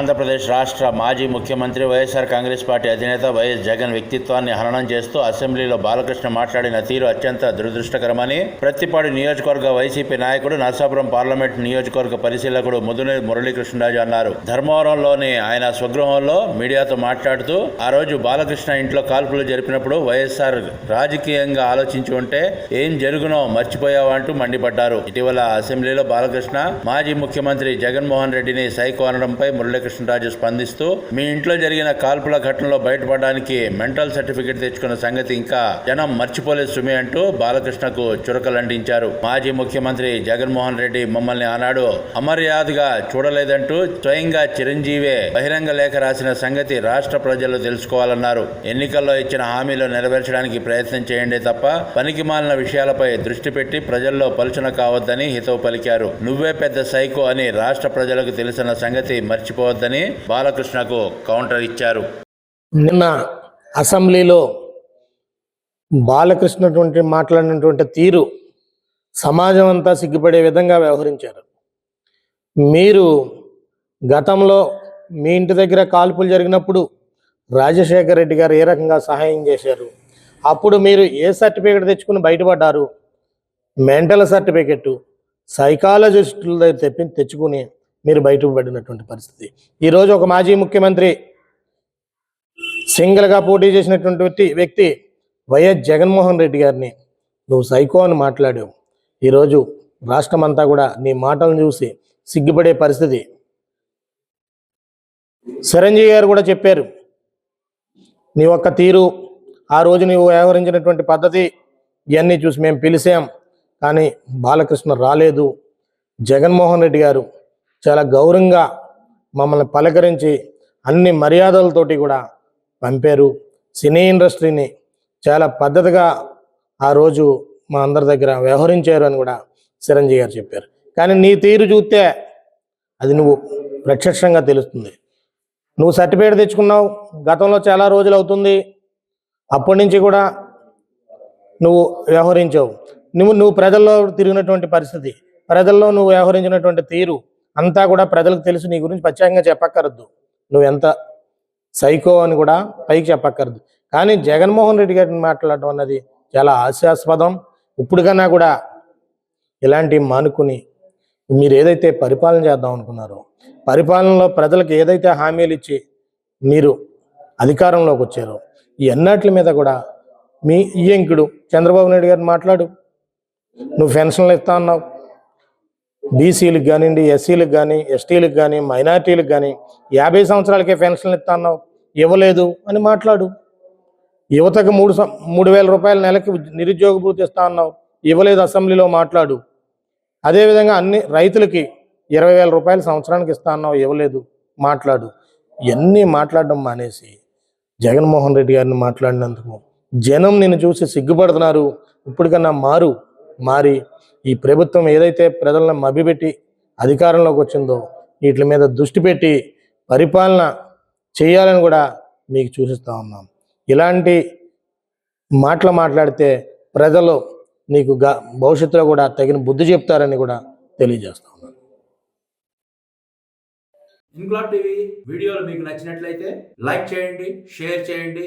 ఆంధ్రప్రదేశ్ రాష్ట్ర మాజీ ముఖ్యమంత్రి Y S R Congress party అధినేత వైఎస్ జగన్ వ్యక్తిత్వాన్ని హననం చేస్తూ అసెంబ్లీలో బాలకృష్ణ మాట్లాడిన తీరు అత్యంత దురదృష్టకరమని ప్రత్తిపాడు నియోజకవర్గ వైసీపీ నాయకుడు నరసాపురం పార్లమెంట్ నియోజకవర్గ పరిశీలకుడు ముదునేని మురళీకృష్ణరాజు అన్నారు. ధర్మవరంలోని ఆయన స్వగృహంలో మీడియాతో మాట్లాడుతూ ఆ రోజు బాలకృష్ణ ఇంట్లో కాల్పులు జరిపినప్పుడు వైఎస్ఆర్ రాజకీయంగా ఆలోచించి ఉంటే ఏం జరుగునో మర్చిపోయావంటూ మండిపడ్డారు. ఇటీవల అసెంబ్లీలో బాలకృష్ణ మాజీ ముఖ్యమంత్రి జగన్మోహన్ రెడ్డిని సైకో అనడంపై కృష్ణరాజు స్పందిస్తూ మీ ఇంట్లో జరిగిన కాల్పుల ఘటనలో బయటపడడానికి మెంటల్ సర్టిఫికెట్ తెచ్చుకున్న సంగతి ఇంకా జనం మర్చిపోలేదు సుమి అంటూ బాలకృష్ణకు చురకలంటించారు మాజీ ముఖ్యమంత్రి జగన్మోహన్ రెడ్డి మమ్మల్ని ఆనాడు అమర్యాదగా చూడలేదంటూ స్వయంగా చిరంజీవే బహిరంగ లేఖ రాసిన సంగతి రాష్ట్ర ప్రజలు తెలుసుకోవాలన్నారు. ఎన్నికల్లో ఇచ్చిన హామీలు నెరవేర్చడానికి ప్రయత్నం చేయండి తప్ప పనికి మాలిన విషయాలపై దృష్టి పెట్టి ప్రజల్లో పలుచన కావద్దని హితవు పలికారు. నువ్వే పెద్ద సైకో అని రాష్ట్ర ప్రజలకు తెలిసిన సంగతి మర్చిపో మర్చిపోవద్దని బాలకృష్ణకు కౌంటర్ ఇచ్చారు. నిన్న అసెంబ్లీలో బాలకృష్ణటువంటి మాట్లాడినటువంటి తీరు సమాజం అంతా సిగ్గుపడే విధంగా వ్యవహరించారు. మీరు గతంలో మీ ఇంటి దగ్గర కాల్పులు జరిగినప్పుడు రాజశేఖర రెడ్డి గారు ఏ రకంగా సహాయం చేశారు? అప్పుడు మీరు ఏ సర్టిఫికేట్ తెచ్చుకుని బయటపడ్డారు? మెంటల్ సర్టిఫికెట్ సైకాలజిస్టుల దగ్గర తెప్పి తెచ్చుకుని మీరు బయటపడినటువంటి పరిస్థితి. ఈరోజు ఒక మాజీ ముఖ్యమంత్రి సింగిల్గా పోటీ చేసినటువంటి వ్యక్తి- వైఎస్ జగన్మోహన్ రెడ్డి గారిని నువ్వు సైకో అని మాట్లాడావు. ఈరోజు రాష్ట్రం అంతా కూడా నీ మాటలను చూసి సిగ్గుపడే పరిస్థితి. చిరంజీవి గారు కూడా చెప్పారు నీ ఒక్క తీరు ఆ రోజు నీవు వ్యవహరించినటువంటి పద్ధతి ఇవన్నీ చూసి మేము పిలిచాం కానీ బాలకృష్ణ రాలేదు. జగన్మోహన్ రెడ్డి గారు చాలా గౌరవంగా మమ్మల్ని పలకరించి అన్ని మర్యాదలతోటి కూడా పంపారు. సినీ ఇండస్ట్రీని చాలా పద్ధతిగా ఆ రోజు మా అందరి దగ్గర వ్యవహరించారు అని కూడా చిరంజీవి గారు చెప్పారు. కానీ నీ తీరు చూస్తే అది నువ్వు ప్రత్యక్షంగా తెలుస్తుంది. నువ్వు సర్టిఫికేట్ తెచ్చుకున్నావు. గతంలో చాలా రోజులు అవుతుంది. అప్పటి నుంచి కూడా నువ్వు వ్యవహరించావు. నువ్వు నువ్వు ప్రజల్లో తిరిగినటువంటి పరిస్థితి ప్రజల్లో నువ్వు వ్యవహరించినటువంటి తీరు అంతా కూడా ప్రజలకు తెలుసు నీ గురించి ప్రత్యేకంగా చెప్పక్కర్దు నువ్వు ఎంత సైకో అని కూడా పైకి చెప్పక్కర్దు కానీ జగన్మోహన్ రెడ్డి గారిని మాట్లాడటం అన్నది చాలా హాస్యాస్పదం. ఇప్పుడు కన్నా కూడా ఇలాంటివి మానుకుని మీరు ఏదైతే పరిపాలన చేద్దాం అనుకున్నారో పరిపాలనలో ప్రజలకు ఏదైతే హామీలు ఇచ్చి మీరు అధికారంలోకి వచ్చారో ఈ అన్నిటి మీద కూడా మీ ఈయంకుడు చంద్రబాబు నాయుడు గారిని మాట్లాడు. నువ్వు పెన్షన్లు ఇస్తా అన్నావు. బీసీలకు కానివ్వండి ఎస్సీలకు కానీ ఎస్టీలకు కానీ మైనార్టీలకు కానీ యాభై సంవత్సరాలకే పెన్షన్లు ఇస్తా అన్నావు ఇవ్వలేదు అని మాట్లాడు. యువతకు మూడు సం- మూడు వేల రూపాయల నెలకి నిరుద్యోగ భృతి ఇస్తా అన్నావు. ఇవ్వలేదు అసెంబ్లీలో మాట్లాడు. అదేవిధంగా అన్ని రైతులకి ఇరవై వేల రూపాయలు సంవత్సరానికి ఇస్తా అన్నావు ఇవ్వలేదు మాట్లాడు. ఇవన్నీ మాట్లాడడం మానేసి జగన్మోహన్ రెడ్డి గారిని మాట్లాడినందుకు జనం నిన్ను చూసి సిగ్గుపడుతున్నారు. ఇప్పటికన్నా మారు. మారి ఈ ప్రభుత్వం ఏదైతే ప్రజలను మభ్యపెట్టి అధికారంలోకి వచ్చిందో వీటి మీద దృష్టి పెట్టి పరిపాలన చేయాలని కూడా మీకు చూపిస్తా ఉన్నాం. ఇలాంటి మాటలు మాట్లాడితే ప్రజలు నీకు గ భవిష్యత్తులో కూడా తగిన బుద్ధి చెప్తారని కూడా తెలియజేస్తా ఉన్నాను. ఇంక్లాబ్ టీవీ వీడియోలు మీకు నచ్చినట్లయితే లైక్ చేయండి షేర్ చేయండి.